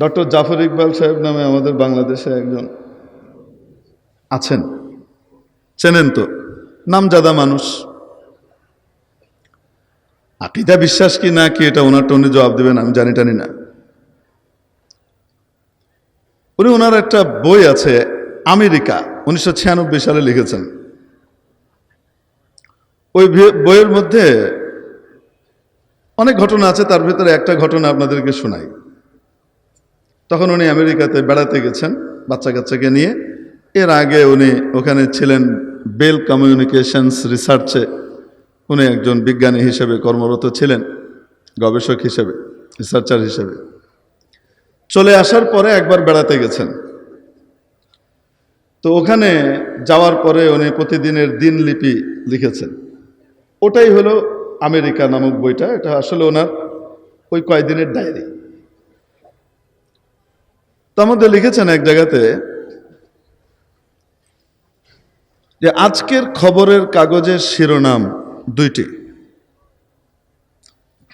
Doctor Zafar Iqbal সাহেব নামে আমাদের বাংলাদেশে একজন আছেন। চেনেন তো? নামজাদা মানুষ। আকিদা বিশ্বাস কি না কি এটা ওনার উনি জবাব দেবেন, আমি জানি টানি না। উনি ওনার একটা বই আছে, আমেরিকা, উনিশশো ছিয়ানব্বই সালে লিখেছেন। ওই বইয়ের মধ্যে অনেক ঘটনা আছে, তার ভিতরে একটা ঘটনা আপনাদেরকে শোনাই। তখন উনি আমেরিকাতে বেড়াতে গেছেন বাচ্চা কাচ্চাকে নিয়ে। এর আগে উনি ওখানে ছিলেন বেল কমিউনিকেশনস রিসার্চে। উনি একজন বিজ্ঞানী হিসেবে কর্মরত ছিলেন, গবেষক হিসেবে, রিসার্চার হিসেবে। চলে আসার পরে একবার বেড়াতে গেছেন। তো ওখানে যাওয়ার পরে উনি প্রতিদিনের দিনলিপি লিখেছেন। ওটাই হলো আমেরিকা নামক বইটা। এটা আসলে ওনার ওই কয়দিনের ডায়েরি। তার মধ্যে লিখেছেন এক জায়গাতে যে আজকের খবরের কাগজের শিরোনাম দুইটি।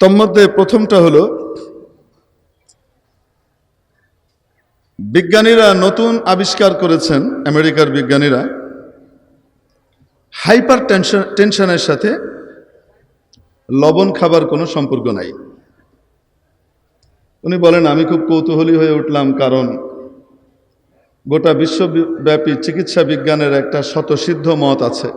তোর মধ্যে প্রথমটা হলো, বিজ্ঞানীরা নতুন আবিষ্কার করেছেন, আমেরিকার বিজ্ঞানীরা হাইপার টেনশন টেনশনের সাথে লবণ খাবার কোনো সম্পর্ক নাই। উনি বলেন, আমি খুব কৌতূহলী হয়ে উঠলাম কারণ গোটা বিশ্বব্যাপী চিকিৎসা বিজ্ঞানের একটা শতসিদ্ধ মত আছে।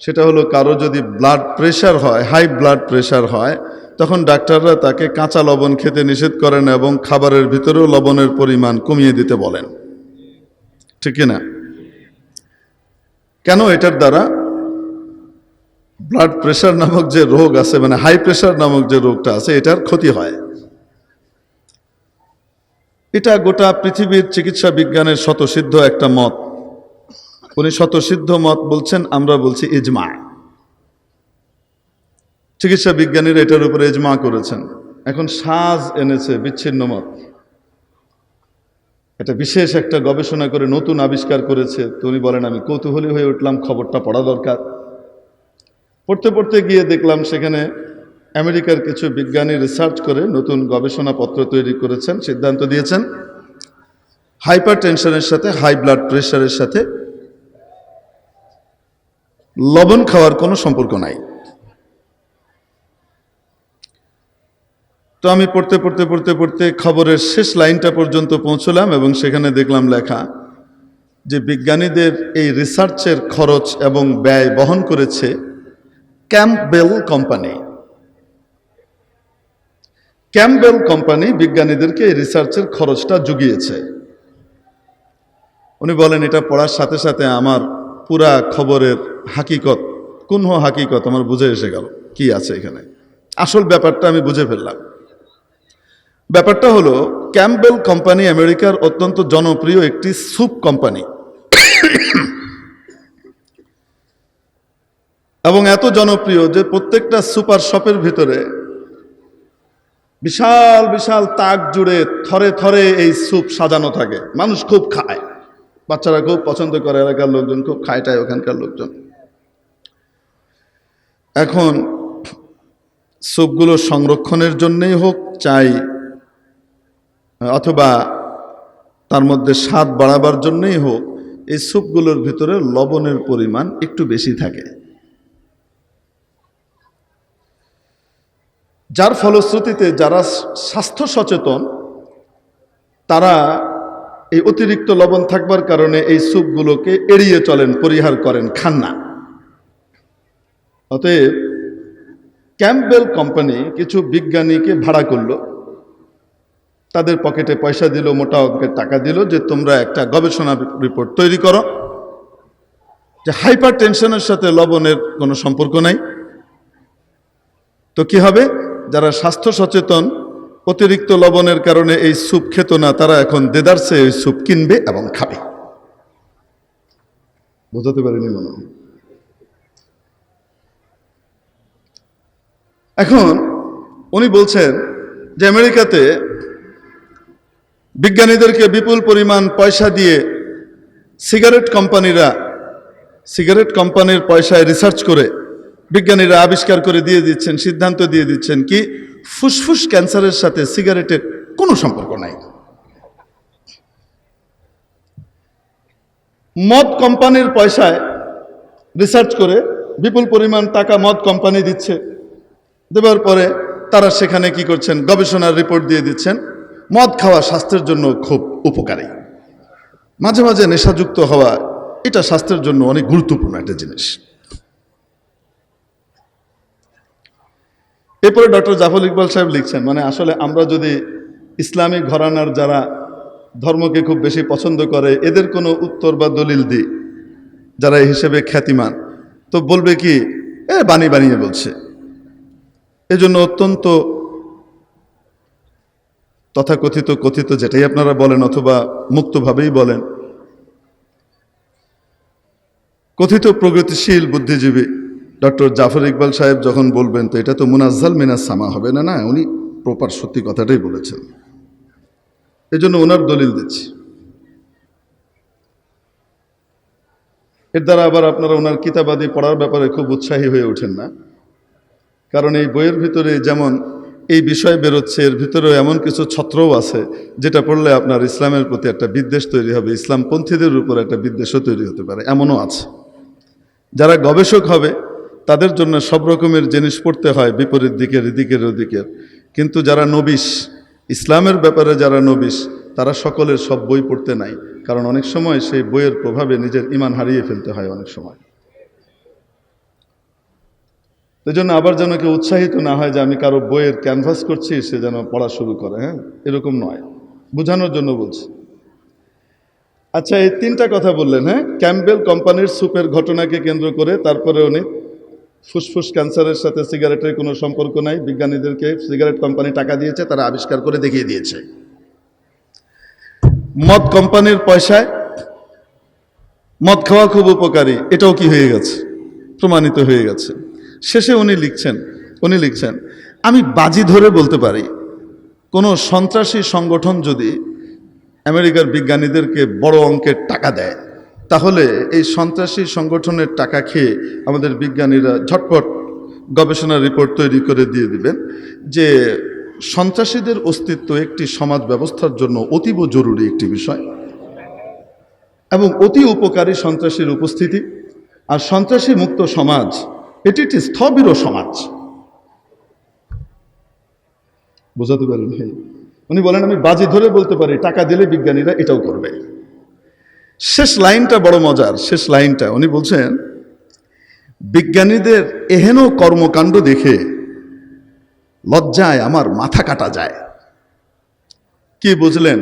সেটা হলো, কারও যদি ব্লাড প্রেশার হয় হাই ব্লাড প্রেশার হয়, তখন ডাক্তাররা তাকে কাঁচা লবণ খেতে নিষেধ করেন এবং খাবারের ভিতরেও লবণের পরিমাণ কমিয়ে দিতে বলেন। ঠিক না কেন এটার দ্বারা? ব্লাড প্রেশার নামক যে রোগ আছে মানে হাই প্রেশার নামক যে রোগটা আছে, এটার ক্ষতি হয়। এটা গোটা পৃথিবীর চিকিৎসা বিজ্ঞানের শতসিদ্ধ একটা মত। উনি শতসিদ্ধ মত বলছেন, আমরা বলছি ইজমা। চিকিৎসা বিজ্ঞানীরা এটার উপরে ইজমা করেছেন। এখন সাজ এনেছে, বিচ্ছিন্ন মত। এটা বিশেষ একটা গবেষণা করে নতুন আবিষ্কার করেছে। তো উনি বলেন, আমি কৌতূহলী হয়ে উঠলাম, খবরটা পড়া দরকার। পড়তে পড়তে গিয়ে দেখলাম সেখানে আমেরিকার কিছু বিজ্ঞানী রিসার্চ করে নতুন গবেষণাপত্র তৈরি করেছেন, সিদ্ধান্ত দিয়েছেন। হাইপার টেনশনের সাথে হাই ব্লাড প্রেশারের সাথে লবণ খাওয়ার কোনো সম্পর্ক নাই। তো আমি পড়তে পড়তে পড়তে পড়তে খবরের শেষ লাইনটা পর্যন্ত পৌঁছলাম এবং সেখানে দেখলাম লেখা যে বিজ্ঞানীদের এই রিসার্চের খরচ এবং ব্যয় বহন করেছে ক্যাম্পবেল কোম্পানি ক্যাম্পবেল কোম্পানি বিজ্ঞানীদেরকে এই রিসার্চের খরচটা জুগিয়েছে। উনি বলেন, এটা পড়ার সাথে সাথে আমার পুরা খবরের হাকিকত কোন হাকিকত আমার বুঝে এসে গেল, কি আছে এখানে? আসল ব্যাপারটা আমি বুঝে ফেললাম। ব্যাপারটা হলো, ক্যাম্পবেল কোম্পানি আমেরিকার অত্যন্ত জনপ্রিয় একটি স্যুপ কোম্পানি। এবং এত জনপ্রিয় যে প্রত্যেকটা সুপার শপের ভিতরে বিশাল বিশাল তাক জুড়ে থরে থরে এই স্যুপ সাজানো থাকে। মানুষ খুব খায়। বাচ্চারা খুব পছন্দ করে, এলাকার লোকজন খুব খায় খায়টায় ওখানকার লোকজন। এখন স্যুপগুলো সংরক্ষণের জন্যেই হোক, চাই, অথবা তার মধ্যে স্বাদ বাড়াবার জন্যই হোক, এই স্যুপগুলোর ভিতরে লবণের পরিমাণ একটু বেশি থাকে। যার ফলশ্রুতিতে যারা স্বাস্থ্য সচেতন, তারা এই অতিরিক্ত লবণ থাকবার কারণে এই স্যুপগুলোকে এড়িয়ে চলেন, পরিহার করেন, খান না। অতএব ক্যাম্পবেল কোম্পানি কিছু বিজ্ঞানীকে ভাড়া করল। তাদের পকেটে পয়সা দিল, মোটা অঙ্কের টাকা দিল যে তোমরা একটা গবেষণা রিপোর্ট তৈরি করো যে হাইপার টেনশনের সাথে লবণের কোনো সম্পর্ক নাই। তো কি হবে? যারা স্বাস্থ্য সচেতন, অতিরিক্ত লবণের কারণে এই স্যুপ খেত না, তারা এখন দেদারসে ওই স্যুপ কিনবে এবং খাবে বোঝাতে পারিনি মনে। এখন উনি বলছেন যে আমেরিকাতে বিজ্ঞানীদেরকে বিপুল পরিমাণ পয়সা দিয়ে সিগারেট কোম্পানিরা, সিগারেট কোম্পানির পয়সায় রিসার্চ করে বিজ্ঞানীরা আবিষ্কার করে দিয়ে দিচ্ছেন, সিদ্ধান্ত দিয়ে দিচ্ছেন কি, ফুসফুস ক্যান্সারের সাথে সিগারেটের কোনো সম্পর্ক নাই। মদ কোম্পানির পয়সায় রিসার্চ করে বিপুল পরিমাণ টাকা মদ কোম্পানি দিচ্ছে। দেওয়ার পরে তারা সেখানে কি করছেন, গবেষণার রিপোর্ট দিয়ে দিচ্ছেন, মদ খাওয়া স্বাস্থ্যের জন্য খুব উপকারী। মাঝে মাঝে নেশাযুক্ত হওয়া, এটা স্বাস্থ্যের জন্য অনেক গুরুত্বপূর্ণ একটা জিনিস। এরপরে ডক্টর জাফর ইকবাল সাহেব লিখছেন মানে আসলে আমরা যদি ইসলামিক ঘরানার যারা ধর্মকে খুব বেশি পছন্দ করে, এদের কোনো উত্তর বা দলিল দিই, যারা এই হিসেবে খ্যাতিমান। তো বলবে কি, এ বানি বানিয়ে বলছে। এজন্য অত্যন্ত তথাকথিত, কথিত যেটাই আপনারা বলেন অথবা মুক্তভাবেই বলেন, কথিত প্রগতিশীল বুদ্ধিজীবী ডক্টর জাফর ইকবাল সাহেব যখন বলবেন, তো এটা তো মুনাজ্জাল মিনাজ সামা, হবে না না? উনি প্রপার সত্যি কথাটাই বলেছেন। এজন্য ওনার দলিল দিচ্ছি। এর দ্বারা আবার আপনারা ওনার কিতাবাদি পড়ার ব্যাপারে খুব উৎসাহী হয়ে ওঠেন না। কারণ এই বইয়ের ভিতরে যেমন এই বিষয় বেরোচ্ছে, এর ভিতরেও এমন কিছু ছত্রও আছে, যেটা পড়লে আপনার ইসলামের প্রতি একটা বিদ্বেষ তৈরি হবে, ইসলামপন্থীদের উপর একটা বিদ্বেষও তৈরি হতে পারে, এমনও আছে। যারা গবেষক হবে তাদের জন্য সব রকমের জিনিস পড়তে হয়, বিপরীত দিকের, এদিকের, ওদিকের। কিন্তু যারা নবিশ, ইসলামের ব্যাপারে যারা নবিশ, তারা সকলের সব বই পড়তে নাই। কারণ অনেক সময় সেই বইয়ের প্রভাবে নিজের ইমান হারিয়ে ফেলতে হয় অনেক সময়। এই জন্য আবার যেন কেউ উৎসাহিত না হয় যে আমি কারও বইয়ের ক্যানভাস করছি, সে যেন পড়া শুরু করে হ্যাঁ? এরকম নয়। বোঝানোর জন্য বলছি। আচ্ছা এই তিনটা কথা বললেন হ্যাঁ? ক্যাম্পবেল কোম্পানির সুপের ঘটনাকে কেন্দ্র করে তারপরে উনি ফুসফুস ক্যান্সারের সাথে সিগারেটের কোনো সম্পর্ক নাই। বিজ্ঞানীদেরকে সিগারেট কোম্পানি টাকা দিয়েছে, তারা আবিষ্কার করে দেখিয়ে দিয়েছে। মদ কোম্পানির পয়সায় মদ খাওয়া খুব উপকারী। এটাও কি হয়ে গেছে? প্রমাণিত হয়ে গেছে। শেষে উনি লিখছেন উনি লিখছেন, আমি বাজি ধরে বলতে পারি, কোনো সন্ত্রাসী সংগঠন যদি আমেরিকার বিজ্ঞানীদেরকে বড় অঙ্কের টাকা দেয় তাহলে এই সন্ত্রাসী সংগঠনের টাকা খেয়ে আমাদের বিজ্ঞানীরা ঝটপট গবেষণা রিপোর্ট তৈরি করে দিয়ে দিবেন যে সন্ত্রাসীদের অস্তিত্ব একটি সমাজ ব্যবস্থার জন্য অতীব জরুরি একটি বিষয় এবং অতি উপকারী সন্ত্রাসীর উপস্থিতি। আর সন্ত্রাসী মুক্ত সমাজ, এটি একটি স্থবির সমাজ। বোঝাতে পারেন ভাই উনি বলেন, আমি বাজি ধরে বলতে পারি, টাকা দিলে বিজ্ঞানীরা এটাও করবে। শেষ লাইনটা বড় মজার, শেষ লাইনটা। উনি বলছেন, বিজ্ঞানীদের এহেন কর্মকাণ্ড দেখে লজ্জায় আমার মাথা কাটা যায়। কি বুঝলেন?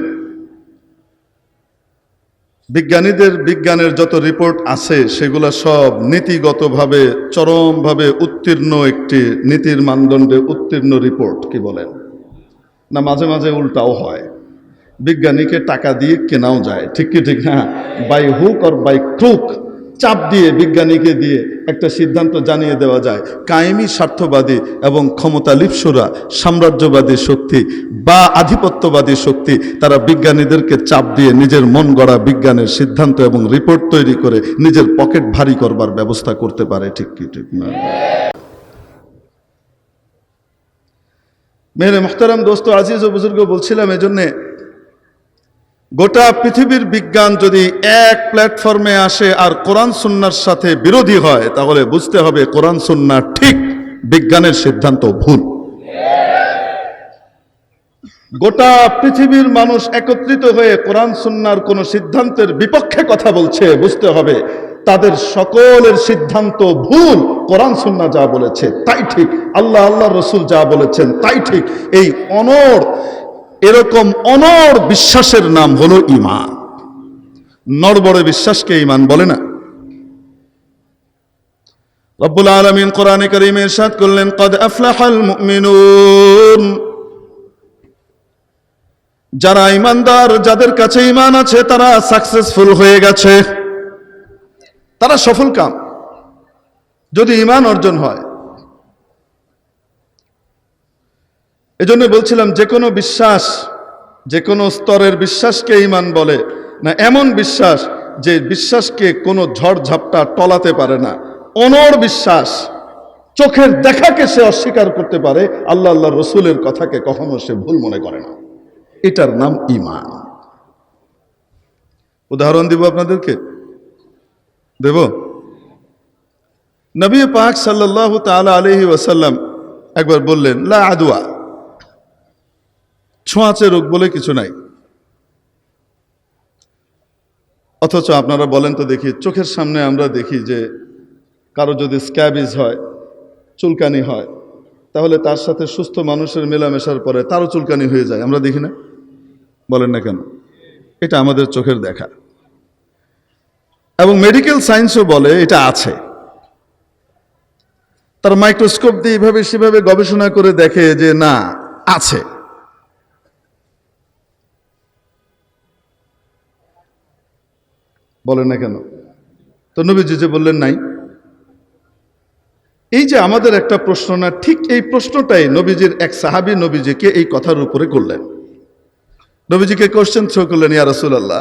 বিজ্ঞানীদের বিজ্ঞানের যত রিপোর্ট আছে, সেগুলো সব নীতিগতভাবে, চরমভাবে উত্তীর্ণ একটি নীতির মানদণ্ডে উত্তীর্ণ রিপোর্ট, কি বলেন? না, মাঝে মাঝে উল্টাও হয়। বিজ্ঞানীকে টাকা দিয়ে কেনাও যায়। ঠিক কি, ঠিক হ্যাঁ by hook or by crook চাপ দিয়ে বিজ্ঞানীকে দিয়ে একটা সিদ্ধান্ত জানিয়ে দেওয়া যায়। কায়েমি স্বার্থবাদী এবং ক্ষমতা লিপ্সুরা সাম্রাজ্যবাদী শক্তি বা আধিপত্যবাদী শক্তি, তারা বিজ্ঞানীদেরকে চাপ দিয়ে নিজের মন গড়া বিজ্ঞানের সিদ্ধান্ত এবং রিপোর্ট তৈরি করে নিজের পকেট ভারী করবার ব্যবস্থা করতে পারে। ঠিক কি, ঠিক না? মেরে মোহতারাম দোস্ত, আজিজ ও বুজুর্গ বলছিলাম এজন্যে গোটা পৃথিবীর বিজ্ঞান যদি এক প্ল্যাটফর্মে আসে আর কোরআন সুন্নার সাথে বিরোধী হয়, তাহলে বুঝতে হবে কোরআন সুন্না ঠিক বিজ্ঞানের সিদ্ধান্ত ভুল। গোটা পৃথিবীর মানুষ একত্রিত হয়ে কোরআন সুন্নার কোন সিদ্ধান্তের বিপক্ষে কথা বলছে, বুঝতে হবে তাদের সকলের সিদ্ধান্ত ভুল, কোরআন সুন্না যা বলেছে তাই ঠিক, আল্লাহ আল্লাহ রসুল যা বলেছেন তাই ঠিক। এই অনর এরকম অনর বিশ্বাসের নাম হলো ইমান নরবরে বিশ্বাসকে ইমান বলে না। রব্বুল আলমিন কোরআনে করিমে সাদ করলেন, কদ আফলাহাল মুমিনুন। যারা ইমানদার যাদের কাছে ইমান আছে, তারা সাকসেসফুল হয়ে গেছে। তারা সফল কাম যদি ইমান অর্জন হয় এজন্য বলছিলাম, যে কোনো বিশ্বাস, যে কোনো স্তরের বিশ্বাসকে ইমান বলে না, এমন বিশ্বাস যে বিশ্বাসকে কোনো ঝড় ঝাপটা টলাতে পারে না। অনর বিশ্বাস, চোখের দেখাকে সে অস্বীকার করতে পারে, আল্লাহ আল্লাহ রসুলের কথাকে কখনো সে ভুল মনে করে না। এটার নাম ইমান। উদাহরণ দিব আপনাদেরকে? দেব? নবী পাক সাল্লাল্লাহু তাআলা আলাইহি ওয়াসাল্লাম একবার বললেন, লা আদুয়া ছোঁয়াচে রোগ বলে কিছু নাই। অথচ আপনারা বলেন তো দেখি, চোখের সামনে আমরা দেখি যে কারও যদি স্ক্যাবিজ হয়, চুলকানি হয়, তাহলে তার সাথে সুস্থ মানুষের মেলামেশার পরে তারও চুলকানি হয়ে যায়। আমরা দেখি না? বলেন না কেন? এটা আমাদের চোখের দেখা। এবং মেডিকেল সায়েন্সও বলে এটা আছে। তার মাইক্রোস্কোপ দিয়ে এইভাবে সেভাবে গবেষণা করে দেখে যে না, আছে। বলেন না কেন? তো নবীজি যে বললেন নাই। এই যে আমাদের একটা প্রশ্ন না, ঠিক এই প্রশ্নটাই নবীজির এক সাহাবী নবীজিকে এই কথার উপরে করলেন। নবীজিকে কোশ্চেন থ্রো করলেন, ইয়া রাসূলুল্লাহ,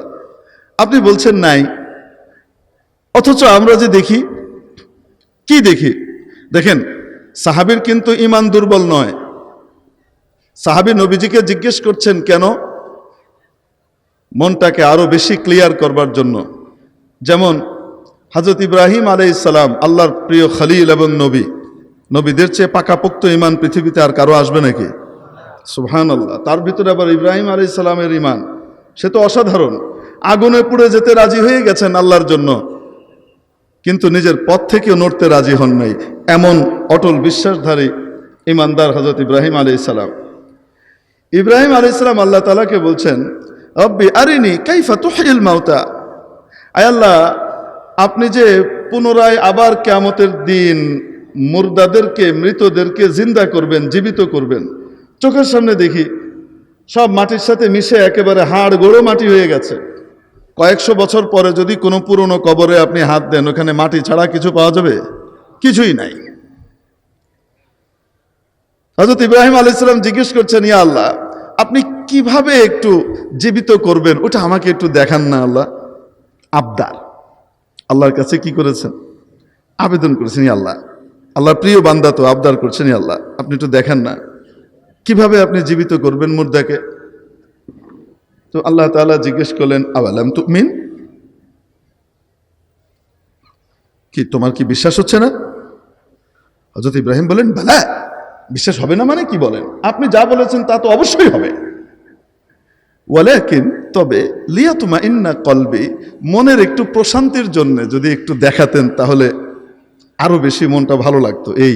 আপনি বলছেন নাই। অথচ আমরা যে দেখি, কি দেখি? দেখেন, সাহাবীর কিন্তু ইমান দুর্বল নয়। সাহাবী নবীজিকে জিজ্ঞেস করছেন কেন? মনটাকে আরও বেশি ক্লিয়ার করবার জন্য। যেমন হজরত ইব্রাহিম আলাই ইসালাম আল্লাহর প্রিয় খলিল এবং নবী। নবীদের চেয়ে পাকাপোক্ত ইমান পৃথিবীতে আর কারও আসবে নাকি? সুবহান আল্লাহ তার ভিতরে আবার ইব্রাহিম আলাই ইসালামের ইমান সে তো অসাধারণ। আগুনে পুড়ে যেতে রাজি হয়ে গেছেন আল্লাহর জন্য। কিন্তু নিজের পথ থেকেও নড়তে রাজি হন নাই। এমন অটল বিশ্বাসধারী ইমানদার হজরত ইব্রাহিম আলাই ইসালাম ইব্রাহিম আলাই ইসলাম আল্লাহ তালাকে বলছেন, রব্বি আরিনি কাইফা তুহিল মাউতা আয় আল্লাহ, আপনি যে পুনরায় আবার কেয়ামতের দিন মুর্দাদেরকে, মৃতদেরকে জিন্দা করবেন, জীবিত করবেন, চোখের সামনে দেখি, সব মাটির সাথে মিশে একেবারে হাড় গোড়ো মাটি হয়ে গেছে। কয়েকশো বছর পরে যদি কোনো পুরনো কবরে আপনি হাত দেন, ওখানে মাটি ছাড়া কিছু পাওয়া যাবে? কিছুই নাই। হজরত ইব্রাহিম আলাইসালাম জিজ্ঞেস করছেন, ইয়া আল্লাহ, আপনি কীভাবে একটু জীবিত করবেন? ওটা আমাকে একটু দেখান না আল্লাহ। আবদার আল্লাহর কাছে কি করেছেন? আবেদন করেছেন আল্লাহ। আল্লাহর প্রিয় বান্দা তো আবদার করছেন আল্লাহ। আপনি একটু দেখেন না। কীভাবে আপনি জীবিত করবেন মুর্দাকে? তো আল্লাহ তাআলা জিজ্ঞেস করলেন আবালাম তুমিন? কি, তোমার কি বিশ্বাস হচ্ছে না? হজরত ইব্রাহিম বলেন, বেলা, বিশ্বাস হবে না মানে কি বলেন? আপনি যা বলেছেন তা তো অবশ্যই হবে। ওয়ালাকিন তবে লিয়া তুমা ইন্না কলবি মনের একটু প্রশান্তির জন্যে যদি একটু দেখাতেন তাহলে আরও বেশি মনটা ভালো লাগতো। এই